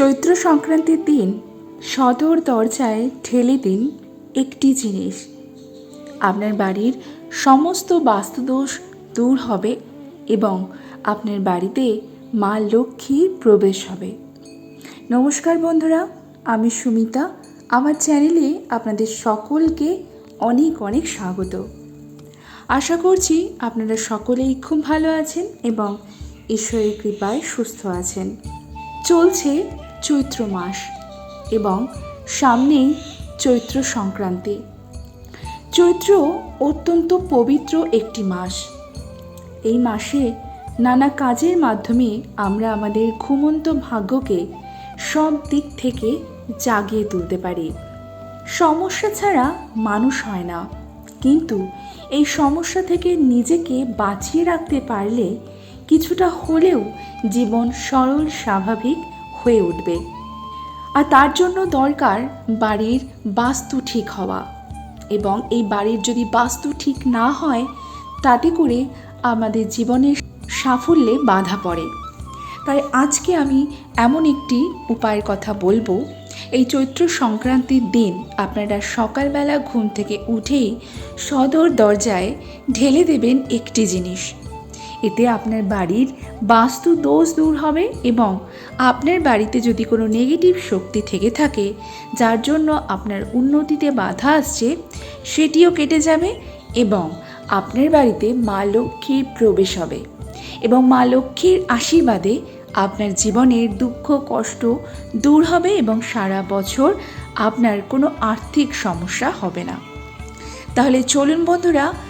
চৈত্র সংক্রান্তির দিন সদর দরজায় ঠেলে দিন একটি জিনিস। আপনার বাড়ির সমস্ত বাস্তুদোষ দূর হবে এবং আপনার বাড়িতে মা লক্ষ্মী প্রবেশ হবে। নমস্কার বন্ধুরা, আমি সুমিতা। আমার চ্যানেলে আপনাদের সকলকে অনেক অনেক স্বাগত। আশা করছি আপনারা সকলেই খুব ভালো আছেন এবং ঈশ্বরের কৃপায় সুস্থ আছেন। চলছে চৈত্র মাস এবং সামনেই চৈত্র সংক্রান্তি। চৈত্র অত্যন্ত পবিত্র একটি মাস। এই মাসে নানা কাজের মাধ্যমে আমরা আমাদের ঘুমন্ত ভাগ্যকে সব দিক থেকে জাগিয়ে তুলতে পারি। সমস্যা ছাড়া মানুষ হয় না। কিন্তু এই সমস্যা থেকে নিজেকে বাঁচিয়ে রাখতে পারলে কিছুটা হলেও জীবন সরল, স্বাভাবিক হয়ে উঠবে। আর তার জন্য দরকার বাড়ির বাস্তু ঠিক হওয়া। এবং এই বাড়ির যদি বাস্তু ঠিক না হয়, তাতে করে আমাদের জীবনের সাফল্যে বাধা পড়ে। তাই আজকে আমি এমন একটি উপায়ের কথা বলব। এই চৈত্র সংক্রান্তির দিন আপনারা সকালবেলা ঘুম থেকে উঠেই সদর দরজায় ঢেলে দেবেন একটি জিনিস। এতে আপনার বাড়ির বাস্তু দোষ দূর হবে এবং আপনার বাড়িতে যদি কোনো নেগেটিভ শক্তি থেকে থাকে, যার জন্য আপনার উন্নতিতে বাধা আসছে, সেটিও কেটে যাবে এবং আপনার বাড়িতে মা লক্ষ্মীর প্রবেশ হবে এবং মা লক্ষ্মীর আশীর্বাদে আপনার জীবনের দুঃখ, কষ্ট দূর হবে এবং সারা বছর আপনার কোনো আর্থিক সমস্যা হবে না। তাহলে চলুন বন্ধুরা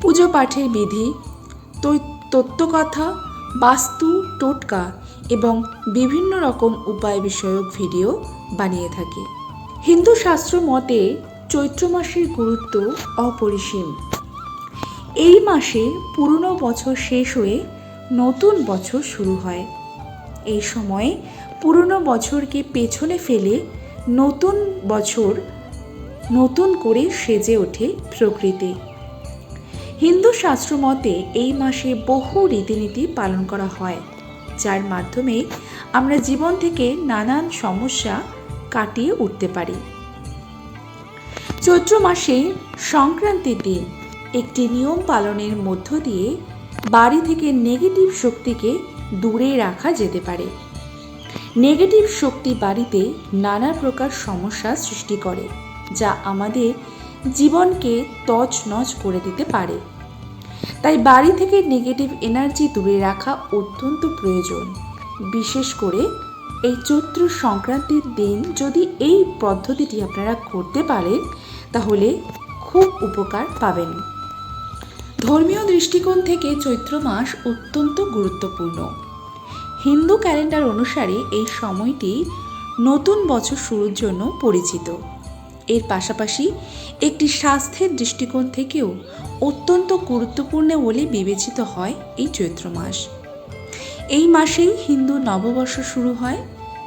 পুজো পাঠের বিধি তত্ত্বকথা, বাস্তু, টোটকা এবং বিভিন্ন রকম উপায় বিষয়ক ভিডিও বানিয়ে থাকি। হিন্দু শাস্ত্র মতে চৈত্র মাসের গুরুত্ব অপরিসীম। এই মাসে পুরনো বছর শেষ হয়ে নতুন বছর শুরু হয়। এই সময়ে পুরনো বছরকে পেছনে ফেলে নতুন বছর নতুন করে সেজে ওঠে প্রকৃতি। হিন্দু শাস্ত্র মতে এই মাসে বহু রীতিনীতি পালন করা হয়, যার মাধ্যমে আমরা জীবন থেকে নানান সমস্যা কাটিয়ে উঠতে পারি। চৈত্র মাসে সংক্রান্তির দিন একটি নিয়ম পালনের মধ্য দিয়ে বাড়ি থেকে নেগেটিভ শক্তিকে দূরে রাখা যেতে পারে। নেগেটিভ শক্তি বাড়িতে নানা প্রকার সমস্যা সৃষ্টি করে, যা আমাদের জীবনকে তছনছ করে দিতে পারে। তাই বাড়ি থেকে নেগেটিভ এনার্জি দূরে রাখা অত্যন্ত প্রয়োজন। বিশেষ করে এই চৈত্র সংক্রান্তির দিন যদি এই পদ্ধতিটি আপনারা করতে পারেন, তাহলে খুব উপকার পাবেন। ধর্মীয় দৃষ্টিকোণ থেকে চৈত্র মাস অত্যন্ত গুরুত্বপূর্ণ। হিন্দু ক্যালেন্ডার অনুসারে এই সময়টি নতুন বছর শুরুর জন্য পরিচিত। পাশাপাশি একটি স্বাস্থ্যের দৃষ্টিকোণ থেকেও অত্যন্ত গুরুত্বপূর্ণ বলে বিবেচিত হয় এই চৈত্র মাস। এই মাসেই হিন্দু নববর্ষ শুরু হয়,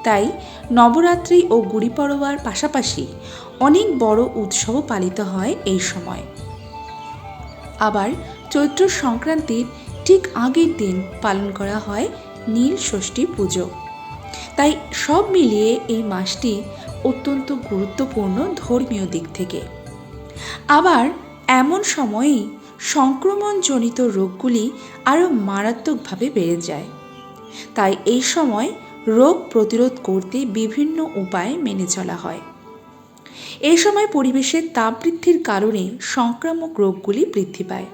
তাই নবরাত্রি ও গুড়ি পড়োয়ার পাশাপাশি অনেক বড় উৎসবও পালিত হয় এই সময়। আবার চৈত্র সংক্রান্তির ঠিক আগের দিন পালন করা হয় নীল ষষ্ঠী পুজো। তাই সব মিলিয়ে এই মাসটি অত্যন্ত গুরুত্বপূর্ণ ধর্মীয় দিক থেকে। আবার এমন সময়েই সংক্রমণজনিত রোগগুলি আরও মারাত্মকভাবে বেড়ে যায়। তাই এই সময় রোগ প্রতিরোধ করতে বিভিন্ন উপায় মেনে চলা হয়। এই সময় পরিবেশের তাপ বৃদ্ধির কারণে সংক্রামক রোগগুলি বৃদ্ধি পায়।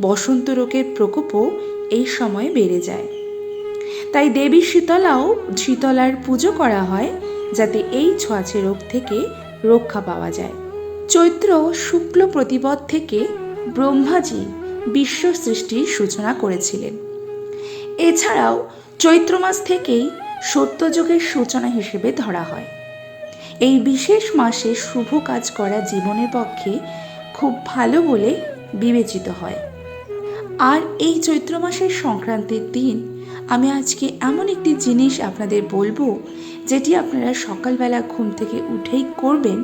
বসন্ত রোগের প্রকোপও এই সময় বেড়ে যায়। তাই দেবী শীতলাও শীতলার পুজো করা হয় যাতে এই ছোঁয়াচে রোগ থেকে রক্ষা পাওয়া যায়। চৈত্র শুক্ল প্রতিপদ থেকে ব্রহ্মাজি বিশ্ব সৃষ্টির সূচনা করেছিলেন। এছাড়াও চৈত্র মাস থেকেই সত্যযুগের সূচনা হিসেবে ধরা হয়। এই বিশেষ মাসে শুভ কাজ করা জীবনের পক্ষে খুব ভালো বলে বিবেচিত হয়। আর এই চৈত্র মাসের সংক্রান্তির দিন আমি আজকে এমন একটি জিনিস আপনাদের বলব, যেটি আপনারা সকালবেলা ঘুম থেকে উঠেই করবেন,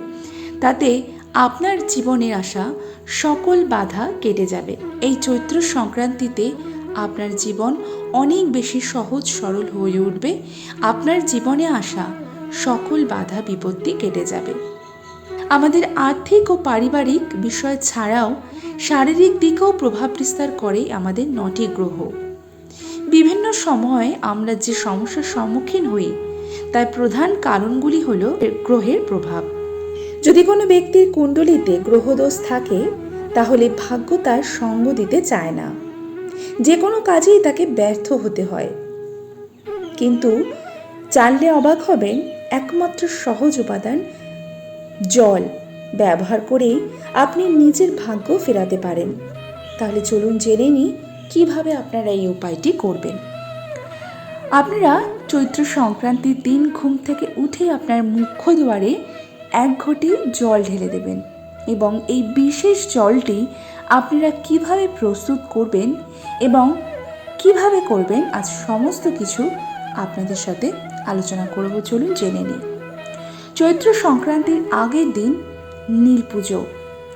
তাতে আপনার জীবনে আসা সকল বাধা কেটে যাবে। এই চৈত্র সংক্রান্তিতে আপনার জীবন অনেক বেশি সহজ সরল হয়ে উঠবে, আপনার জীবনে আসা সকল বাধা বিপত্তি কেটে যাবে। আমাদের আর্থিক ও পারিবারিক বিষয় ছাড়াও শারীরিক দিকেও প্রভাব বিস্তার করে আমাদের নটি গ্রহ। বিভিন্ন সময়ে আমরা যে সমস্যার সম্মুখীন হই, তার প্রধান কারণগুলি হল গ্রহের প্রভাব। যদি কোনো ব্যক্তির কুণ্ডলিতে গ্রহদোষ থাকে, তাহলে ভাগ্য তার সঙ্গ দিতে চায় না। যে কোনো কাজেই তাকে ব্যর্থ হতে হয়। কিন্তু জানলে অবাক হবেন, একমাত্র সহজ উপাদান জল। ব্যবহার করেই আপনি নিজের ভাগ্য ফেরাতে পারেন। তাহলে চলুন জেনে নিই কীভাবে আপনারা এই উপায়টি করবেন? আপনারা চৈত্র সংক্রান্তির দিন ঘুম থেকে উঠে আপনার মুখ্য দুয়ারে এক ঘটি জল ঢেলে দেবেন এবং এই বিশেষ জলটি আপনারা কীভাবে প্রস্তুত করবেন এবং কীভাবে করবেন আজ সমস্ত কিছু আপনাদের সাথে আলোচনা করব। চলুন জেনে নিই। চৈত্র সংক্রান্তির আগের দিন নীল পুজো।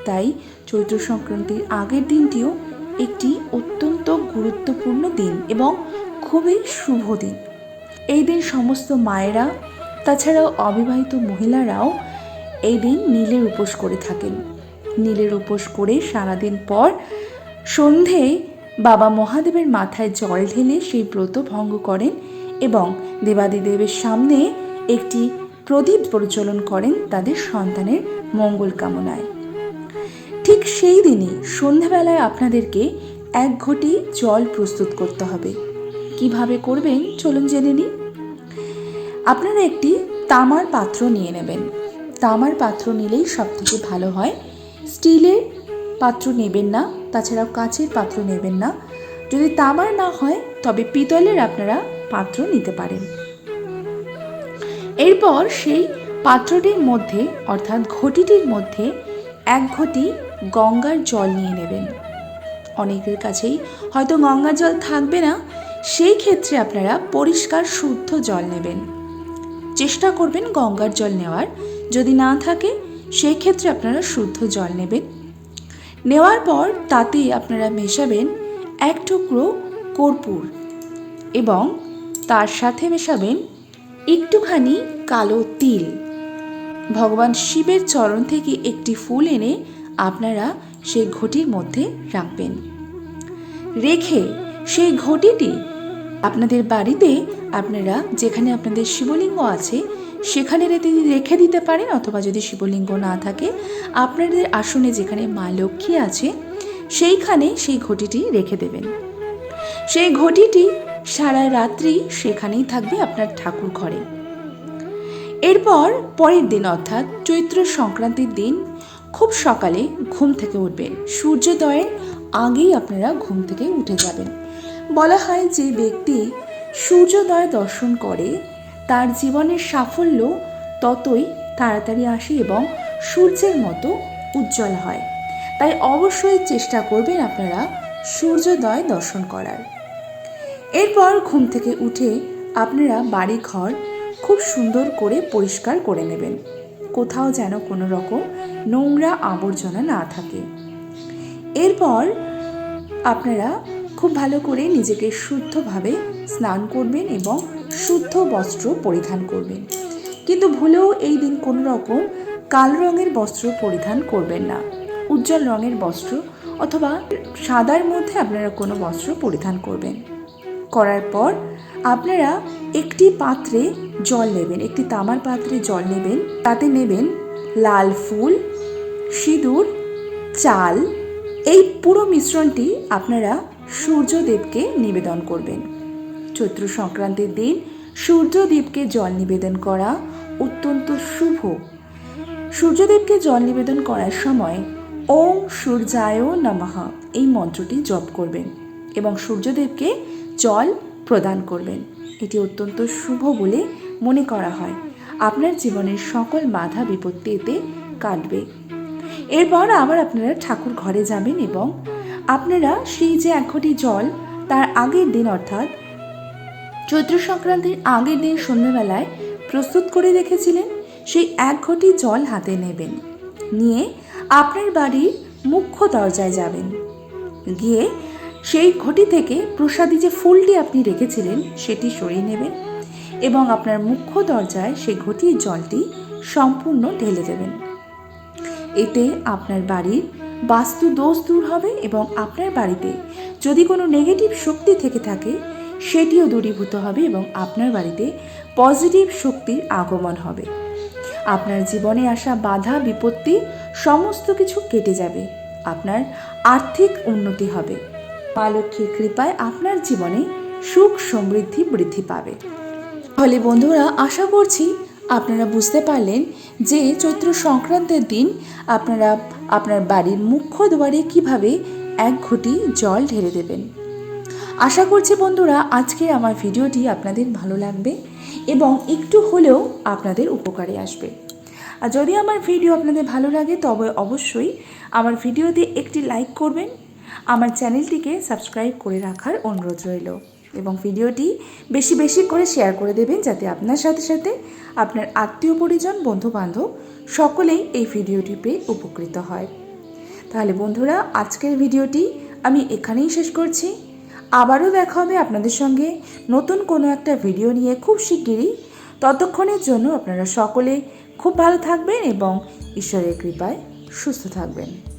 তাই চৈত্র সংক্রান্তির আগের দিনটিও একটি অত্যন্ত গুরুত্বপূর্ণ দিন এবং খুবই শুভ দিন। এই দিন সমস্ত মায়েরা, তাছাড়াও অবিবাহিত মহিলারাও এই দিন নীলের উপোস করে থাকেন। নীলের উপোস করে সারাদিন পর সন্ধে বাবা মহাদেবের মাথায় জল ঢেলে সেই ব্রত ভঙ্গ করেন এবং দেবাদিদেবের সামনে একটি প্রদীপ প্রচলন করেন তাদের সন্তানের মঙ্গল কামনায়। ঠিক সেই দিনই সন্ধ্যাবেলায় আপনাদেরকে এক ঘটি জল প্রস্তুত করতে হবে। কীভাবে করবেন চলুন জেনে নিই। আপনারা একটি তামার পাত্র নিয়ে নেবেন। তামার পাত্র নিলেই সব থেকে ভালো হয়। স্টিলের পাত্র নেবেন না, তাছাড়াও কাঁচের পাত্র নেবেন না। যদি তামার না হয়, তবে পিতলের আপনারা পাত্র নিতে পারেন। এরপর সেই পাত্রটির মধ্যে, অর্থাৎ ঘটিটির মধ্যে এক ঘটি গঙ্গার জল নিয়ে নেবেন। অনেকের কাছেই হয়তো গঙ্গার জল থাকবে না, সেই ক্ষেত্রে আপনারা পরিষ্কার, শুদ্ধ জল নেবেন। চেষ্টা করবেন গঙ্গার জল নেওয়ার। যদি না থাকে, সেই ক্ষেত্রে আপনারা শুদ্ধ জল নেবেন। নেওয়ার পর তাতে আপনারা মেশাবেন এক টুকরো কর্পূর এবং তার সাথে মেশাবেন একটুখানি কালো তিল। ভগবান শিবের চরণ থেকে একটি ফুল এনে আপনারা সেই ঘটির মধ্যে রাখবেন। রেখে সেই ঘটিটি আপনাদের বাড়িতে আপনারা যেখানে আপনাদের শিবলিঙ্গ আছে, সেখানে রেখে দিতে পারেন অথবা যদি শিবলিঙ্গ না থাকে, আপনাদের আসনে যেখানে মা লক্ষ্মী আছে, সেইখানে সেই ঘটিটি রেখে দেবেন। সেই ঘটিটি সারা রাত্রি সেখানেই থাকবে আপনার ঠাকুর ঘরে। এরপর পরের দিন অর্থাৎ চৈত্র সংক্রান্তির দিন খুব সকালে ঘুম থেকে উঠবেন সূর্যোদয়ের আগেই আপনারা ঘুম থেকে উঠে যাবেন। বলা হয় যে ব্যক্তি সূর্যোদয় দর্শন করে, তার জীবনের সাফল্য ততই তাড়াতাড়ি আসে এবং সূর্যের মতো উজ্জ্বল হয়। তাই অবশ্যই চেষ্টা করবেন আপনারা সূর্যোদয় দর্শন করার। এরপর ঘুম থেকে উঠে আপনারা বাড়ি ঘর খুব সুন্দর করে পরিষ্কার করে নেবেন। কোথাও যেন কোনো রকম নোংরা আবর্জনা না থাকে। এরপর আপনারা খুব ভালো করে নিজেকে শুদ্ধভাবে স্নান করবেন এবং শুদ্ধ বস্ত্র পরিধান করবেন। কিন্তু ভুলেও এই দিন কোনো রকম কালো রঙের বস্ত্র পরিধান করবেন না। উজ্জ্বল রঙের বস্ত্র অথবা সাদার মধ্যে আপনারা কোনো বস্ত্র পরিধান করবেন। করার পর আপনারা একটি পাত্রে জল নেবেন, একটি তামার পাত্রে জল নেবেন, তাতে নেবেন লাল ফুল, সিঁদুর, চাল। এই পুরো মিশ্রণটি আপনারা সূর্যদেবকে নিবেদন করবেন। চৈত্র সংক্রান্তির দিন সূর্যদেবকে জল নিবেদন করা অত্যন্ত শুভ। সূর্যদেবকে জল নিবেদন করার সময় ওম সূর্যায় নমঃ এই মন্ত্রটি জপ করবেন এবং সূর্যদেবকে জল প্রদান করবেন। এটি অত্যন্ত শুভ বলে মনে করা হয়, আপনার জীবনের সকল বাধা বিপত্তি এতে কাটবে। এরপর আবার আপনারা ঠাকুর ঘরে যাবেন এবং আপনারা সেই যে এক ঘটি জল, তার আগের দিন অর্থাৎ চৈত্র সংক্রান্তির আগের দিন সন্ধ্যাবেলায় প্রস্তুত করে রেখেছিলেন, সেই এক ঘটি জল হাতে নেবেন। নিয়ে আপনার বাড়ির মুখ্য দরজায় যাবেন। গিয়ে সেই ঘটি থেকে প্রসাদী যে ফুলটি আপনি রেখেছিলেন, সেটি সরিয়ে নেবেন। এবং আপনার মুখ্য দরজায় সেই ঘটির জলটি সম্পূর্ণ ঢেলে দেবেন। এতে আপনার বাড়ির বাস্তু দোষ দূর হবে এবং আপনার বাড়িতে যদি কোনো নেগেটিভ শক্তি থেকে থাকে, সেটিও দূরীভূত হবে এবং আপনার বাড়িতে পজিটিভ শক্তির আগমন হবে। আপনার জীবনে আসা বাধা, বিপত্তি, সমস্ত কিছু কেটে যাবে। আপনার আর্থিক উন্নতি হবে। মা কৃপায় আপনার জীবনে সুখ সমৃদ্ধি বৃদ্ধি পাবে। তাহলে বন্ধুরা, আশা করছি আপনারা বুঝতে পারলেন যে চৈত্র সংক্রান্তের দিন আপনারা আপনার বাড়ির মুখ্য দুয়ারে কীভাবে এক ঘটি জল ঢেলে দেবেন। আশা করছি বন্ধুরা আজকের আমার ভিডিওটি আপনাদের ভালো লাগবে এবং একটু হলেও আপনাদের উপকারে আসবে। আর যদি আমার ভিডিও আপনাদের ভালো লাগে, তবে অবশ্যই আমার ভিডিওতে একটি লাইক করবেন। আমার চ্যানেলটিকে সাবস্ক্রাইব করে রাখার অনুরোধ রইল। এবং ভিডিওটি বেশি বেশি করে শেয়ার করে দেবেন যাতে আপনার সাথে সাথে আপনার আত্মীয় পরিজন বন্ধু বান্ধব সকলেই এই ভিডিওটি পেয়ে উপকৃত হয়। তাহলে বন্ধুরা, আজকের ভিডিওটি আমি এখানেই শেষ করছি। আবারও দেখা হবে আপনাদের সঙ্গে নতুন কোনো একটা ভিডিও নিয়ে খুব শিগগিরই। ততক্ষণের জন্য আপনারা সকলে খুব ভালো থাকবেন এবং ঈশ্বরের কৃপায় সুস্থ থাকবেন।